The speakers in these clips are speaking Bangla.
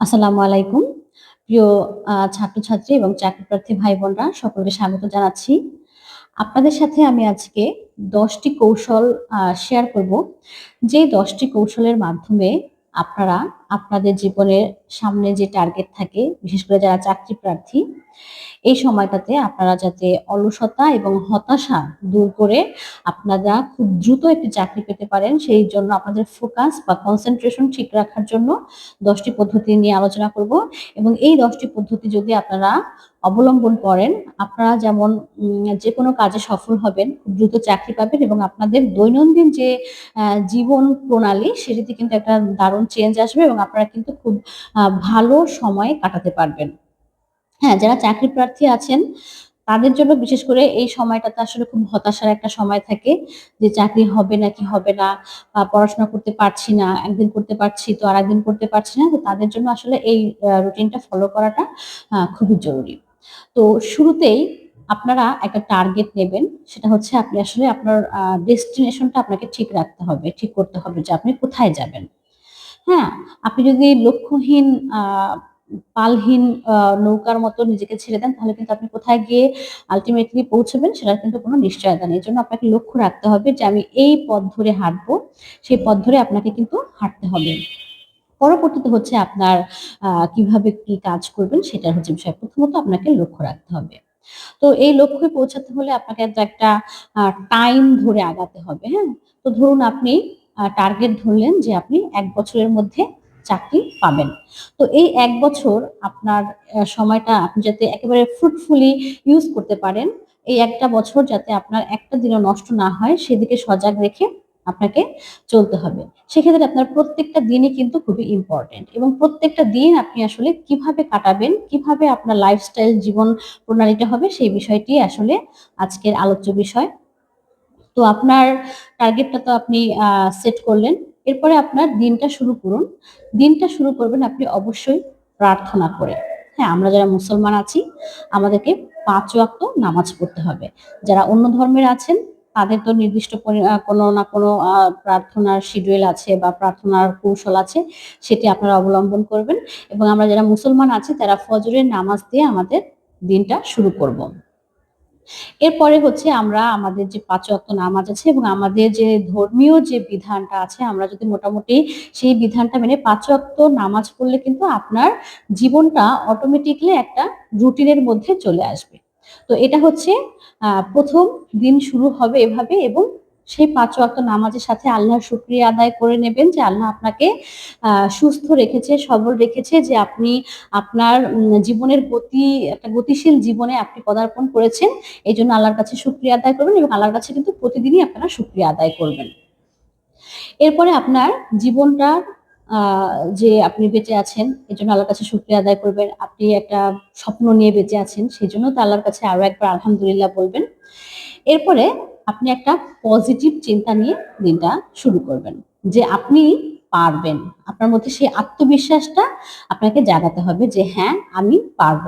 আসসালামু আলাইকুম। প্রিয় ছাত্রছাত্রী এবং চাকরিপ্রার্থী ভাই-বোনরা, সকলকে স্বাগত জানাচ্ছি। আপনাদের সাথে আমি আজকে দশটি কৌশল শেয়ার করব। যে দশটি কৌশলের মাধ্যমে আপনারা আপনাদের জীবনের সামনে যে টার্গেট থাকে, বিশেষ করে যারা চাকরি প্রার্থী, এই সময়টাতে আপনারা যাতে অলসতা এবং হতাশা দূর করে আপনারা খুব দ্রুত একটি চাকরি পেতে পারেন, সেই জন্য আপনাদের ফোকাস বা কনসেন্ট্রেশন ঠিক রাখার জন্য দশটি পদ্ধতি নিয়ে আলোচনা করব। এবং এই দশটি পদ্ধতি যদি আপনারা অবলম্বন করেন, আপনারা যেমন উম যেকোনো কাজে সফল হবেন, খুব দ্রুত চাকরি পাবেন এবং আপনাদের দৈনন্দিন যে জীবন প্রণালী, সেটিতে কিন্তু একটা দারুণ চেঞ্জ আসবে এবং আপনারা কিন্তু খুব ভালো সময় কাটাতে পারবেন। হ্যাঁ, যারা চাকরি প্রার্থী আছেন, তাদের জন্য বিশেষ করে এই সময়টাতে আসলে খুব হতাশার একটা সময় থাকে যে চাকরি হবে নাকি হবে না, বা পড়াশোনা করতে পারছি না, একদিন করতে পারছি তো আর একদিন করতে পারছি না। তো তাদের জন্য আসলে এই রুটিনটা ফলো করাটা খুবই জরুরি। তো শুরুতেই আপনারা একটা টার্গেট নেবেন। সেটা হচ্ছে আপনি আসলে আপনার ডেস্টিনেশনটা আপনাকে ঠিক রাখতে হবে, ঠিক করতে হবে যে আপনি কোথায় যাবেন। হ্যাঁ? আপনি যদি লক্ষ্যহীন পালহীন নৌকার মতো নিজেকে ছেড়ে দেন, তাহলে কিন্তু আপনি কোথায় গিয়ে আল্টিমেটলি পৌঁছবেন সেটার কিন্তু কোনো নিশ্চয়তা নেই। জন্য আপনাকে লক্ষ্য রাখতে হবে যে আমি এই পথ ধরে হাঁটবো, সেই পথ ধরে আপনাকে কিন্তু হাঁটতে হবে। পরবর্তীতে হচ্ছে আপনার কীভাবে কি কাজ করবেন সেটা হচ্ছে বিষয়। প্রথমত আপনাকে লক্ষ্য রাখতে হবে। তো এই লক্ষ্যে পৌঁছাতে হলে আপনাকে একটা টাইম ধরে আগাতে হবে, হ্যাঁ? তো ধরুন আপনি টার্গেট ধরলেন যে আপনি এক বছরের মধ্যে চাকরি পাবেন। তো এই এক বছর আপনার সময়টা আপনি যাতে একেবারে ফ্রুটফুলি ইউজ করতে পারেন, এই একটা বছর যাতে আপনার একটা দিনও নষ্ট না হয় সেদিকে সজাগ রেখে আপনাকে চলতে হবে। সেক্ষেত্রে আপনার প্রত্যেকটা দিনই কিন্তু খুবই ইম্পোর্টেন্ট এবং প্রত্যেকটা দিন আপনি আসলে কীভাবে কাটাবেন, কীভাবে আপনার লাইফস্টাইল জীবন প্রণালীটা হবে সেই বিষয়টি আসলে আজকের আলোচ্য বিষয়। তো আপনার টার্গেটটা তো আপনি সেট করলেন। এরপরে আপনার দিনটা শুরু করুন। দিনটা শুরু করবেন আপনি অবশ্যই প্রার্থনা করে। হ্যাঁ, আমরা যারা মুসলমান আছি, আমাদেরকে পাঁচ ওয়াক্ত নামাজ পড়তে হবে। যারা অন্য ধর্মের আছেন, তাদের তো নির্দিষ্ট কোনো না কোনো প্রার্থনার শিডিউল আছে বা প্রার্থনার কৌশল আছে, সেটি আপনারা অবলম্বন করবেন এবং আমরা যারা মুসলমান আছি, তারা ফজরের নামাজ দিয়ে আমাদের দিনটা শুরু করব। এরপরে হচ্ছে আমরা আমাদের যে পাঁচ অক্ত নামাজ আছে এবং আমাদের যে ধর্মীয় যে বিধানটা আছে, আমরা যদি মোটামুটি সেই বিধানটা মেনে পাঁচ অক্ত নামাজ পড়লে কিন্তু আপনার জীবনটা অটোমেটিকলি একটা রুটিনের মধ্যে চলে আসবে। তো এটা হচ্ছে প্রথম ১ম দিন শুরু হবে এভাবে এবং সেই পাঁচ ওয়াক্ত নামাজের সাথে আল্লাহর শুকরিয়া আদায় করে নেবেন যে আল্লাহ আপনাকে সুস্থ রেখেছে, সবল রেখেছে যে আপনি আপনার জীবনের গতি একটা গতিশীল জীবনে আপনি পদার্পণ করেছেন। এই জন্য আল্লাহর কাছে শুকরিয়া আদায় করবেন এবং আল্লাহর কাছে কিন্তু প্রতিদিনই আপনারা শুকরিয়া আদায় করবেন। এরপরে আপনার জীবনটা যে আপনি বেঁচে আছেন, এই জন্য আল্লাহর কাছে শুকরিয়া আদায় করবেন। আপনি একটা স্বপ্ন নিয়ে বেঁচে আছেন, সেজন্য তো আল্লাহর কাছে আরও একবার আলহামদুলিল্লাহ বলবেন। এরপরে আপনি একটা পজিটিভ চিন্তা নিয়ে দিনটা শুরু করবেন। যে আপনি পারবেন। আপনার মধ্যে সেই আত্মবিশ্বাসটা আপনাকে জাগাতে হবে যে হ্যাঁ, আমি পারব।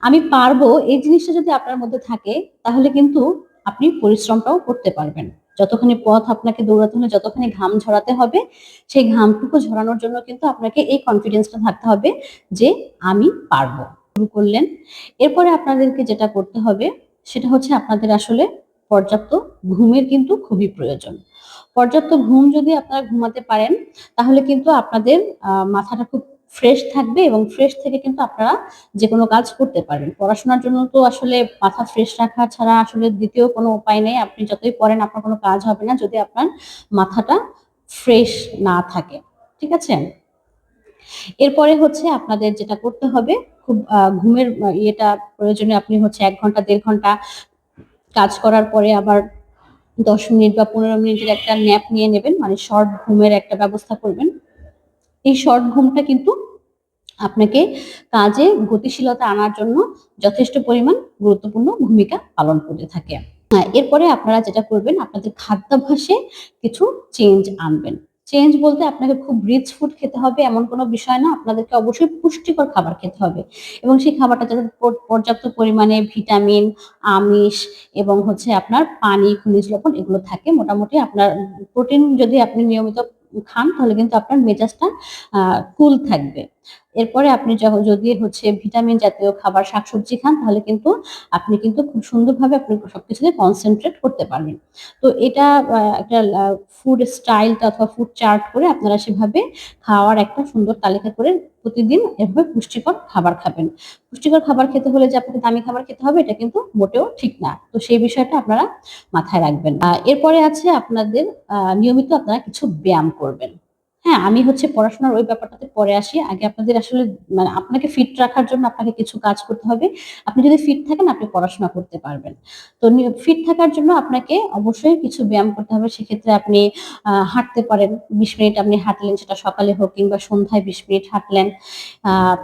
আমি পারব এই জিনিসটা যদি আপনার মধ্যে থাকে, তাহলে কিন্তু আপনি পরিশ্রমটাও করতে পারবেন। যতখানি পথ আপনাকে দৌড়াতে হলে, যতখানি ঘাম ঝরাতে হবে, সেই ঘামটুকু ঝরানোর জন্য কিন্তু আপনাকে এই কনফিডেন্সটা থাকতে হবে যে আমি পারব। শুরু করলেন। এরপরে আপনাদেরকে যেটা করতে হবে, সেটা হচ্ছে আপনাদের আসলে পর্যাপ্ত ঘুমের কিন্তু খুবই প্রয়োজন। পর্যাপ্ত ঘুম যদি আপনারা ঘুমাতে পারেন, তাহলে কিন্তু আপনাদের মাথাটা খুব ফ্রেশ থাকবে এবং ফ্রেশ থেকে কিন্তু আপনারা যেকোনো কাজ করতে পারবেন। পড়াশোনার জন্য তো আসলে মাথা ফ্রেশ রাখা ছাড়া আসলে দ্বিতীয় কোনো উপায় নেই। আপনি যতই পড়েন আপনার কোনো কাজ হবে না যদি আপনার মাথাটা ফ্রেশ না থাকে। ঠিক আছে? এরপরে হচ্ছে আপনাদের যেটা করতে হবে, খুব ঘুমের ইয়েটা প্রয়োজনে আপনি হচ্ছে এক ঘণ্টা দেড় ঘণ্টা কাজ করার পরে আবার ১০ মিনিট বা ১৫ মিনিটের একটা ন্যাপ নিয়ে নেবেন। মানে শর্ট ঘুমের একটা ব্যবস্থা করবেন। এই শর্ট ঘুমটা কিন্তু আপনাকে কাজে গতিশীলতা আনার জন্য যথেষ্ট পরিমাণ গুরুত্বপূর্ণ ভূমিকা পালন করে থাকে। হ্যাঁ, এরপরে আপনারা যেটা করবেন, আপনাদের খাদ্যাভ্যাসে কিছু চেঞ্জ আনবেন। চেঞ্জ বলতে আপনাকে খুব রিচ ফুড খেতে হবে এমন কোনো বিষয় না। আপনাদেরকে অবশ্যই পুষ্টিকর খাবার খেতে হবে এবং সেই খাবারটা যাতে পর্যাপ্ত পরিমাণে ভিটামিন, আমিষ এবং হচ্ছে আপনার পানি, খনিজ লবণ এগুলো থাকে। মোটামুটি আপনার প্রোটিন যদি আপনি নিয়মিত খান তাহলে কিন্তু আপনার মেজাজটা কুল থাকবে। এরপরে আপনি যদি হচ্ছে ভিটামিন জাতীয় খাবার, শাকসবজি খান, তাহলে কিন্তু আপনি কিন্তু খুব সুন্দরভাবে আপনি সবকিছুতে কনসেন্ট্রেট করতে পারবেন। তো এটা একটা ফুড স্টাইলটা অথবা ফুড চার্ট করে আপনারা সেভাবে খাওয়ার একটা সুন্দর তালিকা করে প্রতিদিন এভাবে পুষ্টিকর খাবার খাবেন। পুষ্টিকর খাবার খেতে হলে যে আপনাকে দামি খাবার খেতে হবে, এটা কিন্তু মোটেও ঠিক না। তো সেই বিষয়টা আপনারা মাথায় রাখবেন। এরপরে আছে আপনাদের নিয়মিত আপনারা কিছু ব্যায়াম করবেন। হ্যাঁ আমি হচ্ছে পড়াশোনার ওই ব্যাপারটাতে পরে আসি। আগে আপনাদের আসলে মানে আপনাকে ফিট রাখার জন্য আপনাকে কিছু কাজ করতে হবে। আপনি যদি ফিট থাকেন, আপনি পড়াশোনা করতে পারবেন। তো ফিট থাকার জন্য আপনাকে অবশ্যই কিছু ব্যায়াম করতে হবে। সেক্ষেত্রে আপনি হাঁটতে পারেন। বিশ মিনিট আপনি হাঁটলেন, সেটা সকালে হোক কিংবা সন্ধ্যায় বিশ মিনিট হাঁটলেন।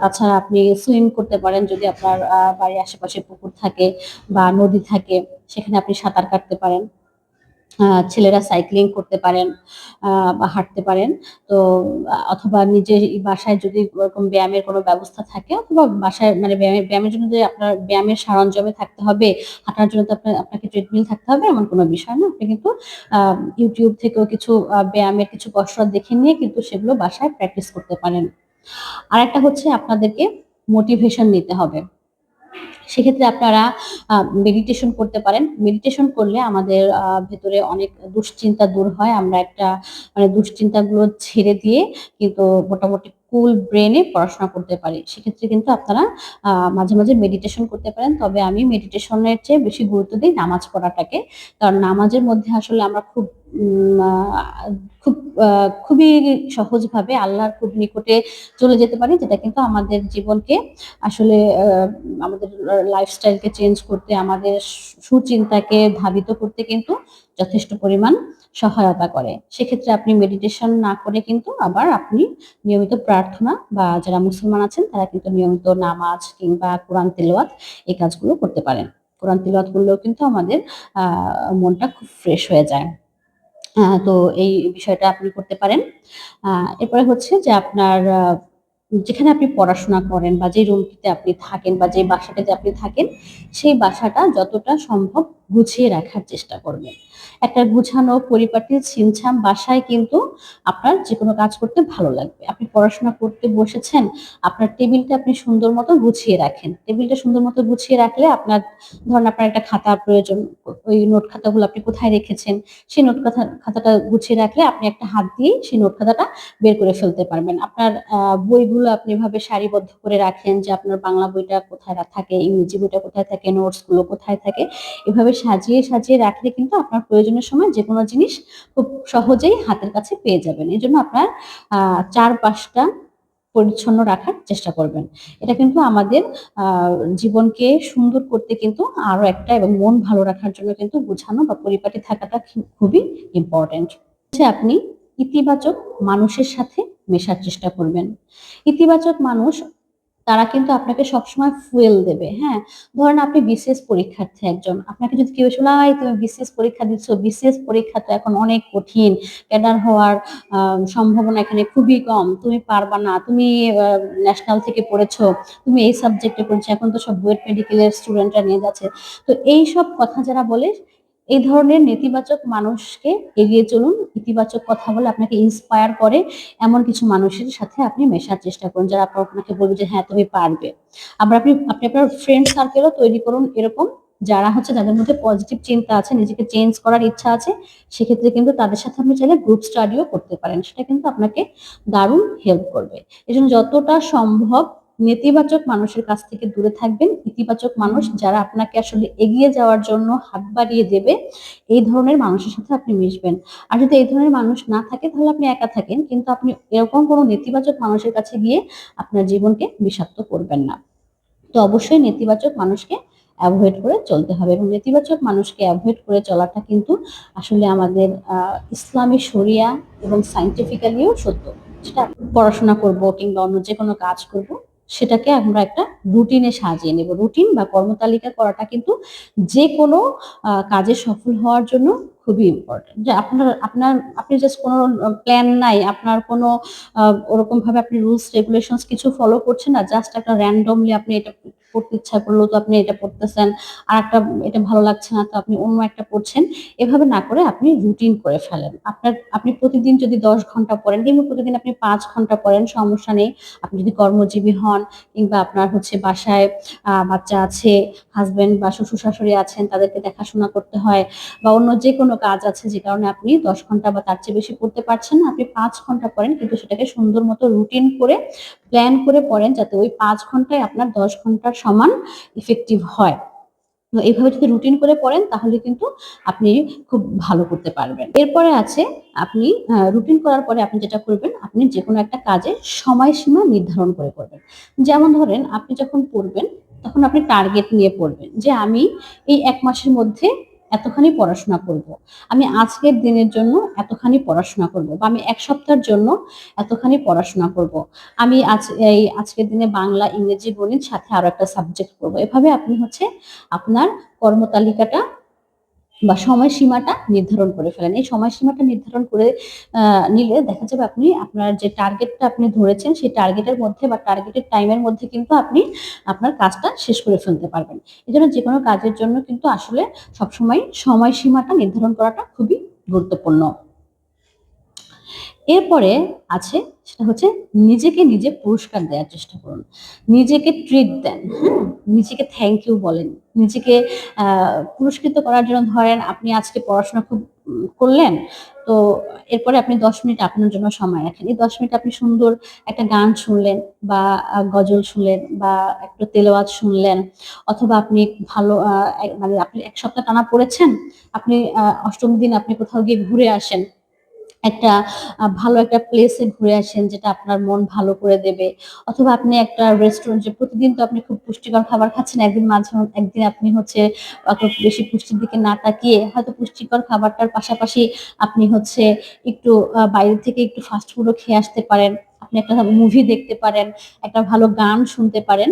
তাছাড়া আপনি সুইম করতে পারেন যদি আপনার বাড়ির আশেপাশে পুকুর থাকে বা নদী থাকে, সেখানে আপনি সাঁতার কাটতে পারেন। ছেলেরা সাইক্লিং করতে পারেন বা হাঁটতে পারেন। তো অথবা নিজের বাসায় যদি ওরকম ব্যায়ামের কোনো ব্যবস্থা থাকে, অথবা বাসায় মানে ব্যায়ামের ব্যায়ামের জন্য যে আপনার ব্যায়ামের সরঞ্জামে থাকতে হবে, হাঁটার জন্য তো আপনার, আপনাকে ট্রেডমিল থাকতে হবে, এমন কোনো বিষয় না। আপনি কিন্তু ইউটিউব থেকেও কিছু ব্যায়ামের কিছু কসরত দেখে নিয়ে কিন্তু সেগুলো বাসায় প্র্যাকটিস করতে পারেন। আর একটা হচ্ছে আপনাদেরকে মোটিভেশন নিতে হবে। সেক্ষেত্রে আপনারা মেডিটেশন করতে পারেন। মেডিটেশন করলে আমাদের ভেতরে অনেক দুশ্চিন্তা দূর হয়। আমরা একটা মানে দুশ্চিন্তাগুলো ছেড়ে দিয়ে কিন্তু মোটামুটি কুল ব্রেনে পড়াশোনা করতে পারি। সেক্ষেত্রে কিন্তু আপনারা মাঝে মাঝে মেডিটেশন করতে পারেন। তবে আমি মেডিটেশনের চেয়ে বেশি গুরুত্ব দিই নামাজ পড়াটাকে। কারণ নামাজের মধ্যে আসলে আমরা খুব খুব খুবই সহজভাবে আল্লাহর খুব নিকটে চলে যেতে পারি, যেটা কিন্তু আমাদের জীবনকে আসলে আমাদের লাইফস্টাইলকে চেঞ্জ করতে, আমাদের সুচিন্তাকে ধাবিত করতে কিন্তু যথেষ্ট পরিমাণ সহায়তা করে। সেক্ষেত্রে আপনি মেডিটেশন না করে কিন্তু আবার আপনি নিয়মিত প্রার্থনা বা যারা মুসলমান আছেন, তারা কিন্তু নিয়মিত নামাজ কিংবা কোরআন তেলাওয়াত এই কাজগুলো করতে পারেন। কোরআন তেলাওয়াত করলেও কিন্তু আমাদের মনটা খুব ফ্রেশ হয়ে যায়। তো এই বিষয়টা আপনি করতে পারেন। এরপরে হচ্ছে যে আপনার যেখানে আপনি পড়াশোনা করেন বা যে রুমটিতে আপনি থাকেন বা যে বাসাটাতে আপনি থাকেন, সেই বাসাটা যতটা সম্ভব গুছিয়ে রাখার চেষ্টা করবেন। একটা গুছানো পরিপাটি ছিমছাম বাসায় কিন্তু আপনার যে কোনো কাজ করতে ভালো লাগবে। আপনি পড়াশোনা করতে বসেছেন, আপনার টেবিলটা আপনি সুন্দর মতো গুছিয়ে রাখেন। টেবিলটা সুন্দর মতো গুছিয়ে রাখলে আপনার ধরেন আপনার একটা খাতা প্রয়োজন, ওই নোট খাতাগুলো আপনি কোথায় রেখেছেন, সেই নোট খাতা, খাতাটা গুছিয়ে রাখলে আপনি একটা হাত দিয়ে সেই নোট খাতাটা বের করে ফেলতে পারবেন। আপনার বইগুলো আপনি এভাবে সারিবদ্ধ করে রাখেন যে আপনার বাংলা বইটা কোথায় থাকে, ইংরেজি বইটা কোথায় থাকে নোটসগুলো কোথায় থাকে, এভাবে সাজিয়ে সাজিয়ে রাখলে কিন্তু আপনার প্রয়োজনের সময় যে কোনো জিনিস খুব সহজেই হাতের কাছে পেয়ে যাবেন। এই জন্য আপনার চারপাশটা পরিচ্ছন্ন রাখার চেষ্টা করবেন। এটা কিন্তু আমাদের জীবনকে সুন্দর করতে কিন্তু আরও একটা এবং মন ভালো রাখার জন্য কিন্তু গুছানো বা পরিপাটি থাকাটা খুবই ইম্পর্টেন্ট আপনি ইতিবাচক মানুষের সাথে মেশার চেষ্টা করবেন। ইতিবাচক মানুষ তারা কিন্তু আপনাকে সবসময় ফুয়েল দেবে হ্যাঁ? ধরেন আপনি বিসিএস পরীক্ষার্থী একজন, আপনাকে যদি কেউ শোনায় তুমি বিসিএস পরীক্ষা দিচ্ছ। বিসিএস পরীক্ষা তো এখন অনেক কঠিন, ক্যাডার হওয়ার সম্ভাবনা এখানে খুবই কম, তুমি পারবা না, তুমি ন্যাশনাল থেকে পড়েছো, তুমি এই সাবজেক্টে পড়েছো, এখন তো সব বুয়েট মেডিকেলের স্টুডেন্টরা নিয়ে যাচ্ছে। তো এই সব কথা যারা বলে এই ধরনের নেতিবাচক মানুষকে এগিয়ে চলুন, ইতিবাচক কথা বলে আপনাকে ইন্সপায়ার করে এমন কিছু মানুষের সাথে আপনি মেশার চেষ্টা করুন, যারা আপনাকে বলবে যে হ্যাঁ তুমি পারবে। আবার আপনি আপনি আপনার ফ্রেন্ড সার্কেলও তৈরি করুন এরকম, যারা হচ্ছে যাদের মধ্যে পজিটিভ চিন্তা আছে, নিজেকে চেঞ্জ করার ইচ্ছা আছে, সেক্ষেত্রে কিন্তু তাদের সাথে আপনি চাইলে গ্রুপ স্টাডিও করতে পারেন। সেটা কিন্তু আপনাকে দারুণ হেল্প করবে। এই জন্য যতটা সম্ভব নেতিবাচক মানুষের কাছ থেকে দূরে থাকবেন। ইতিবাচক মানুষ যারা আপনাকে আসলে এগিয়ে যাওয়ার জন্য হাত বাড়িয়ে দেবে, এই ধরনের মানুষের সাথে আপনি মিশবেন। আর যদি এই ধরনের মানুষ না থাকে, তাহলে আপনি একা থাকেন। কিন্তু আপনি এরকম কোনো নেতিবাচক মানুষের কাছে গিয়ে আপনার জীবনকে বিষাক্ত করবেন না। তো অবশ্যই নেতিবাচক মানুষকে অ্যাভয়েড করে চলতে হবে এবং নেতিবাচক মানুষকে অ্যাভয়েড করে চলাটা কিন্তু আসলে আমাদের ইসলামী শরিয়া এবং সাইন্টিফিক্যালিও সত্য। সেটা পড়াশোনা করব কিংবা অন্য যে কোনো কাজ করব। সেটাকে আমরা একটা রুটিনে সাজিয়ে নেব। রুটিন বা কর্মতালিকা করাটা কিন্তু যে কোনো কাজে সফল হওয়ার জন্য খুবই ইম্পর্টেন্ট যে আপনার আপনার, আপনি জাস্ট কোনো প্ল্যান নাই, আপনার কোনো ওরকমভাবে আপনি রুলস রেগুলেশনস কিছু ফলো করছেন না জাস্ট একটা র্যান্ডমলি আপনি এটা পড়তে ইচ্ছা করলেও তো আপনি এটা পড়তেছেন, আর একটা এটা ভালো লাগছে না, তো আপনি অন্য একটা পড়ছেন। এভাবে না করে আপনি রুটিন করে ফেলেন। আপনার, আপনি প্রতিদিন যদি দশ ঘণ্টা পড়েন, কিংবা প্রতিদিন আপনি পাঁচ ঘণ্টা পড়েন, সমস্যা নেই। আপনি যদি কর্মজীবী হন, কিংবা আপনার হচ্ছে বাসায় বাচ্চা আছে হাজবেন্ড বা শ্বশুর শাশুড়ি আছেন, তাদেরকে দেখাশোনা করতে হয়, বা অন্য যে কোনো কাজ আছে যে কারণে আপনি দশ ঘণ্টা বা তার চেয়ে বেশি পড়তে পারছেন না, আপনি পাঁচ ঘণ্টা পড়েন, কিন্তু সেটাকে সুন্দর মতো রুটিন করে প্ল্যান করে পড়েন যাতে ওই পাঁচ ঘন্টায় আপনার দশ ঘণ্টার সমান ইফেক্টিভ হয়। তো এইভাবে যদি রুটিন করে পড়েন তাহলে কিন্তু আপনি খুব ভালো করতে পারবেন। এরপরে আছে, আপনি রুটিন করার পরে আপনি যেটা করবেন, আপনি যে কোনো একটা কাজে সময়সীমা নির্ধারণ করে করবেন। যেমন ধরেন, আপনি যখন পড়বেন, তখন আপনি টার্গেট নিয়ে পড়বেন যে আমি এই এক মাসের মধ্যে এতখানি পড়াশোনা করব। আমি আজকের দিনের জন্য এতখানি পড়াশোনা করব বা আমি এক সপ্তাহের জন্য এতখানি পড়াশোনা করব। আমি আজ এই আজকের দিনে বাংলা ইংরেজি গণিত সাথে আরও একটা সাবজেক্ট পড়ব এভাবে আপনি হচ্ছে আপনার কর্মতালিকাটা বা সময়সীমাটা নির্ধারণ করে ফেলেন। এই সময়সীমাটা নির্ধারণ করে নিলে দেখা যাবে আপনি আপনার যে টার্গেটটা আপনি ধরেছেন, সেই টার্গেটের মধ্যে বা টার্গেটের টাইমের মধ্যে কিন্তু আপনি আপনার কাজটা শেষ করে ফেলতে পারবেন। এই জন্য যে কোনো কাজের জন্য কিন্তু আসলে সবসময় সময়সীমাটা নির্ধারণ করাটা খুবই গুরুত্বপূর্ণ। এরপরে আছে, সেটা হচ্ছে নিজেকে নিজে পুরস্কার দেওয়ার চেষ্টা করুন। নিজেকে ট্রিট দেন হ্যাঁ? নিজেকে থ্যাংক ইউ বলেন। নিজেকে পুরস্কৃত করার জন্য ধরেন আপনি আজকে পড়াশোনা খুব করলেন, তো এরপরে আপনি দশ মিনিট আপনার জন্য সময় রাখেন। এই দশ মিনিট আপনি সুন্দর একটা গান শুনলেন বা গজল শুনলেন বা একটু তেলাওয়াত শুনলেন, অথবা আপনি ভালো মানে আপনি এক সপ্তাহ টানা পড়েছেন, আপনি অষ্টম দিন আপনি কোথাও গিয়ে ঘুরে আসেন একটা ভালো একটা প্লেসে ঘুরে আসেন যেটা আপনার মন ভালো করে দেবে। অথবা আপনি একটা রেস্টুরেন্টে প্রতিদিন তো আপনি খুব পুষ্টিকর খাবার খাচ্ছেন, একদিন মাঝে একদিন আপনি হচ্ছে বেশি পুষ্টির দিকে না তাকিয়ে হয়তো পুষ্টিকর খাবারটার পাশাপাশি আপনি হচ্ছে একটু বাইরে থেকে একটু ফাস্ট ফুডও খেয়ে আসতে পারেন। আপনি একটা মুভি দেখতে পারেন, একটা ভালো গান শুনতে পারেন।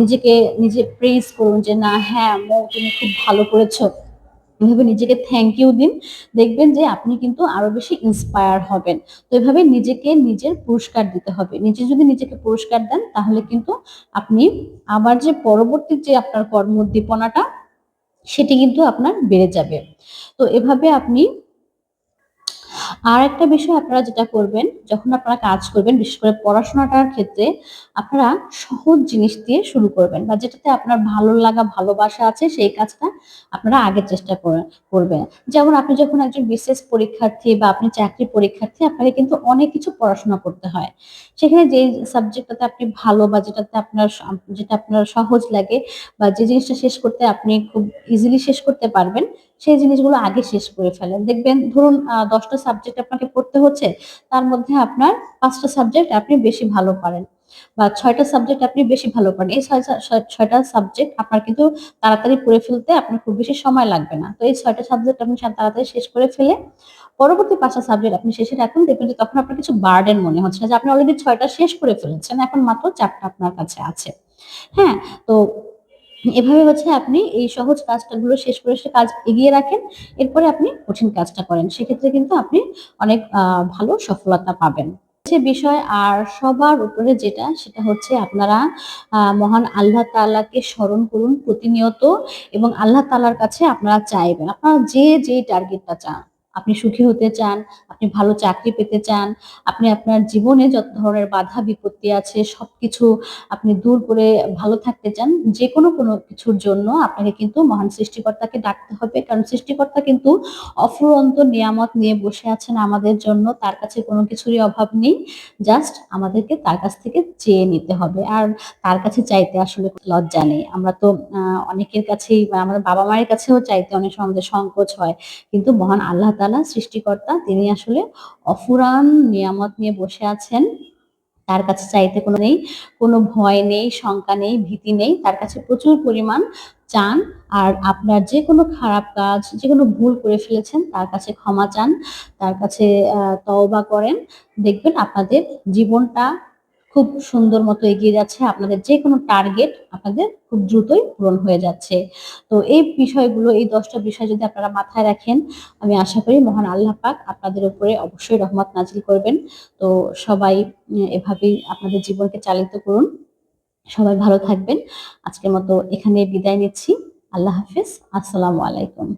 নিজেকে, নিজে প্রেস করুন যে, না হ্যাঁ মৌ তুমি খুব ভালো করেছ। এভাবে নিজেকে থ্যাংক ইউ দিন। দেখবেন যে আপনি কিন্তু আরও বেশি ইন্সপায়ার হবেন। তো এভাবে নিজেকে নিজের পুরস্কার দিতে হবে। নিজে যদি নিজেকে পুরস্কার দেন, তাহলে কিন্তু আপনি আবার যে পরবর্তী যে আপনার কর্মোদ্দীপনাটা, সেটি কিন্তু আপনার বেড়ে যাবে। তো এভাবে আপনি আর একটা বিষয় আপনারা যেটা করবেন, যখন আপনারা কাজ করবেন, বিশেষ করে পড়াশোনাটার ক্ষেত্রে, আপনারা সহজ জিনিস দিয়ে শুরু করবেন বা যেটাতে আপনার ভালো লাগা, ভালোবাসা আছে, সেই কাজটা আপনারা আগে চেষ্টা করবেন। যেমন আপনি যখন একজন বিশেষ পরীক্ষার্থী বা আপনি চাকরি পরীক্ষার্থী, আপনাকে কিন্তু অনেক কিছু পড়াশোনা করতে হয়। সেখানে যে সাবজেক্টটাতে আপনি ভালো বা যেটাতে আপনার যেটা আপনার সহজ লাগে বা যে জিনিসটা শেষ করতে আপনি খুব ইজিলি শেষ করতে পারবেন সেই জিনিসগুলো আগে শেষ করে ফেলেন। দেখবেন, ধরুন দশটা সাবজেক্ট আপনাকে পড়তে হচ্ছে, তার মধ্যে আপনার পাঁচটা সাবজেক্ট আপনি বেশি ভালো পারেন বা ছয়টা সাবজেক্ট আপনি বেশি ভালো পারেন। এই ছয় ছয়- ছয়টা সাবজেক্ট আপনার কিন্তু তাড়াতাড়ি পড়ে ফেলতে আপনার খুব বেশি সময় লাগবে না। তো এই ছয়টা সাবজেক্ট আপনি তাড়াতাড়ি শেষ করে ফেলে পরবর্তী পাঁচটা সাবজেক্ট আপনি শেষে রাখুন, দেখবেন যে তখন আপনার কিছু বার্ডেন মনে হচ্ছে না যে আপনি অলরেডি ছয়টা শেষ করে ফেলেছেন, এখন মাত্র চারটা আপনার কাছে আছে। হ্যাঁ তো এভাবে হচ্ছে আপনি এই সহজ কাজটা গুলো শেষ করে সে কাজ এগিয়ে রাখেন, এরপরে আপনি কঠিন কাজটা করেন। সেক্ষেত্রে কিন্তু আপনি অনেক ভালো সফলতা পাবেন। বিষয় আর সবার উপরে যেটা, সেটা হচ্ছে আপনারা মহান আল্লাহ তাআলাকে স্মরণ করুন প্রতিনিয়ত এবং আল্লাহ তাআলার কাছে আপনারা চাইবেন। আপনারা যে যে টার্গেটটা চান আপনি সুখী হতে চান, আপনি ভালো চাকরি পেতে চান, আপনি আপনার জীবনে যত ধরনের বাধা বিপত্তি আছে, সবকিছু আপনি দূর করে ভালো থাকতে চান যে কোনো কোনো কিছুর জন্য আপনাকে কিন্তু মহান সৃষ্টিকর্তাকে ডাকতে হবে। কারণ সৃষ্টিকর্তা কিন্তু অফুরন্ত নিয়ামত নিয়ে বসে আছেন আমাদের জন্য, তার কাছে কোনো কিছুরই অভাব নেই। জাস্ট আমাদেরকে তার কাছ থেকে চেয়ে নিতে হবে। আর তার কাছে চাইতে আসলে লজ্জা নেই। আমরা তো অনেকের কাছেই আমাদের বাবা মায়ের কাছেও চাইতে অনেক সময় আমাদের সংকোচ হয়। কিন্তু মহান আল্লাহ তাআলা সৃষ্টিকর্তা, তিনি আসলে অফুরান নিয়ামত নিয়ে বসে আছেন। তার কাছে চাইতে কোনো নেই, কোনো ভয় নেই, শঙ্কা নেই, ভীতি নেই। তার কাছে প্রচুর পরিমাণ চান। আর আপনার যে কোনো খারাপ কাজ, যে কোনো ভুল করে ফেলেছেন, তার কাছে ক্ষমা চান, তার কাছে তওবা করেন। দেখবেন আপনাদের জীবনটা খুব সুন্দর মতো এগিয়ে যাচ্ছে। আপনাদের যে কোনো টার্গেট আপনাদের খুব দ্রুতই পূরণ হয়ে যাচ্ছে। তো এই বিষয়গুলো, এই দশটা বিষয় যদি আপনারা মাথায় রাখেন, আমি আশা করি মহান আল্লাহ পাক আপনাদের উপরে অবশ্যই রহমত নাজিল করবেন। তো সবাই এভাবেই আপনাদের জীবনকে চালিত করুন। সবাই ভালো থাকবেন। আজকের মতো এখানে বিদায় নিচ্ছি। আল্লাহ হাফিজ। আসসালামু আলাইকুম।